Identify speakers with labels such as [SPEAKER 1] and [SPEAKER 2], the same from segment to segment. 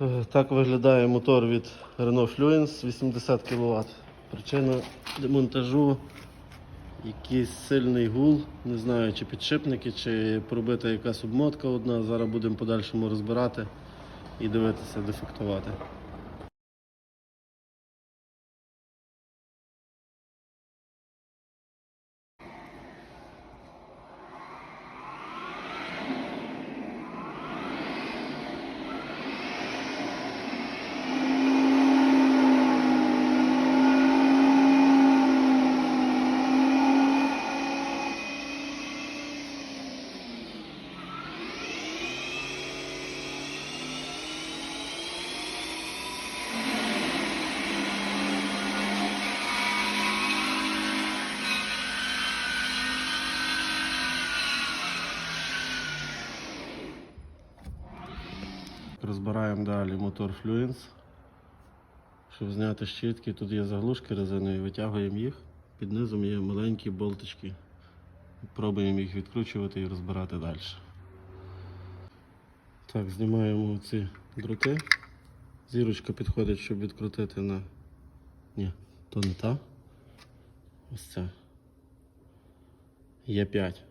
[SPEAKER 1] Е, Так виглядає мотор від Renault Fluence 80 кВт. Причина демонтажу якийсь сильний гул. Не знаю, чи підшипники, чи пробита якась обмотка одна. Зараз будемо подальшому розбирати і дивитися, дефектувати. Розбираємо далі мотор Fluence. Щоб зняти щітки, тут є заглушки резинові, витягуємо їх. Під низом є маленькі болтички. Пробуємо їх відкручувати і розбирати далі. Так, знімаємо ці дроти. Зірочка підходить, щоб відкрутити на. Ні, то не та. Ось ця. Є 5.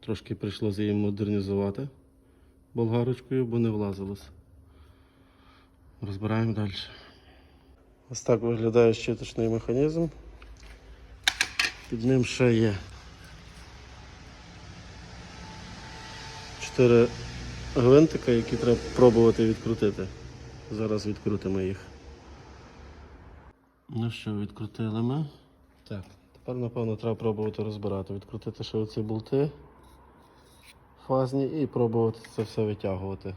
[SPEAKER 1] Трошки прийшлося її модернізувати болгарочкою, бо не влазилось. Розбираємо далі. Ось так виглядає щиточний механізм. Під ним ще є 4 гвинтика, які треба пробувати відкрутити. Зараз відкрутимо їх. Ну що, відкрутили ми. Так, тепер напевно треба пробувати розбирати. Відкрутити ще оці болти фазні і пробувати це все витягувати.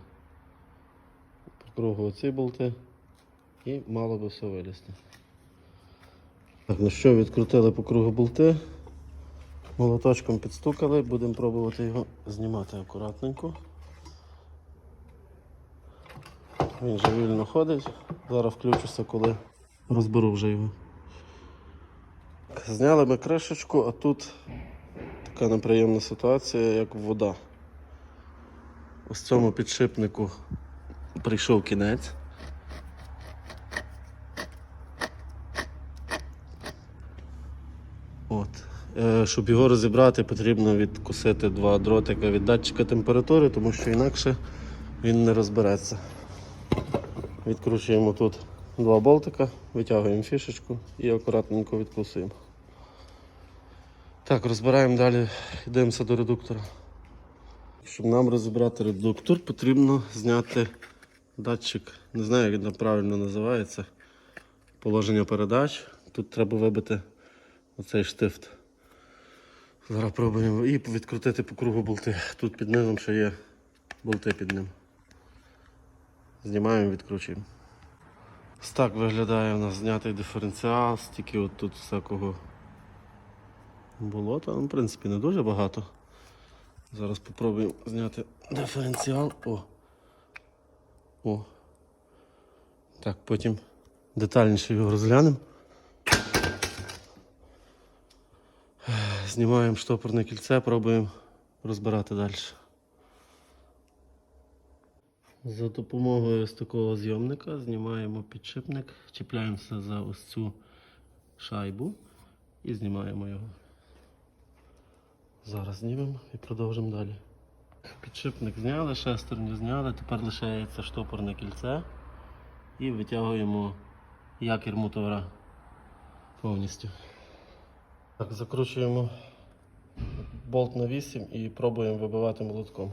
[SPEAKER 1] Кругу оці болти і мало би все вилізти. Так, ну що, відкрутили по кругу болти. Молоточком підстукали, будемо пробувати його знімати акуратненько. Він же вільно ходить. Зараз включуся, коли розберу вже його. Зняли ми кришечку, а тут така неприємна ситуація, як вода. Ось цьому підшипнику прийшов кінець. От. Е, щоб його розібрати, потрібно відкусити два дротика від датчика температури, тому що інакше він не розбереться. Відкручуємо тут два болтика, витягуємо фішечку і акуратненько відкусуємо. Так, розбираємо далі, йдемося до редуктора. Щоб нам розібрати редуктор, потрібно зняти датчик, не знаю, як він правильно називається. Положення передач. Тут треба вибити оцей штифт. Зараз пробуємо і відкрутити по кругу болти. Тут під низом ще є болти під ним. Знімаємо, відкручуємо. Ось так виглядає у нас знятий диференціал, стільки от тут всякого болота, ну, в принципі, не дуже багато. Зараз спробуємо зняти диференціал. О. О. Так, потім детальніше його розглянемо. Знімаємо штопорне кільце, пробуємо розбирати далі. За допомогою ось такого зйомника знімаємо підшипник, чіпляємося за ось цю шайбу і знімаємо його. Зараз знімемо і продовжимо далі. Підшипник зняли, шестерню зняли, тепер лишається штопорне кільце і витягуємо якір мотора повністю. Так, закручуємо болт на 8 і пробуємо вибивати молотком.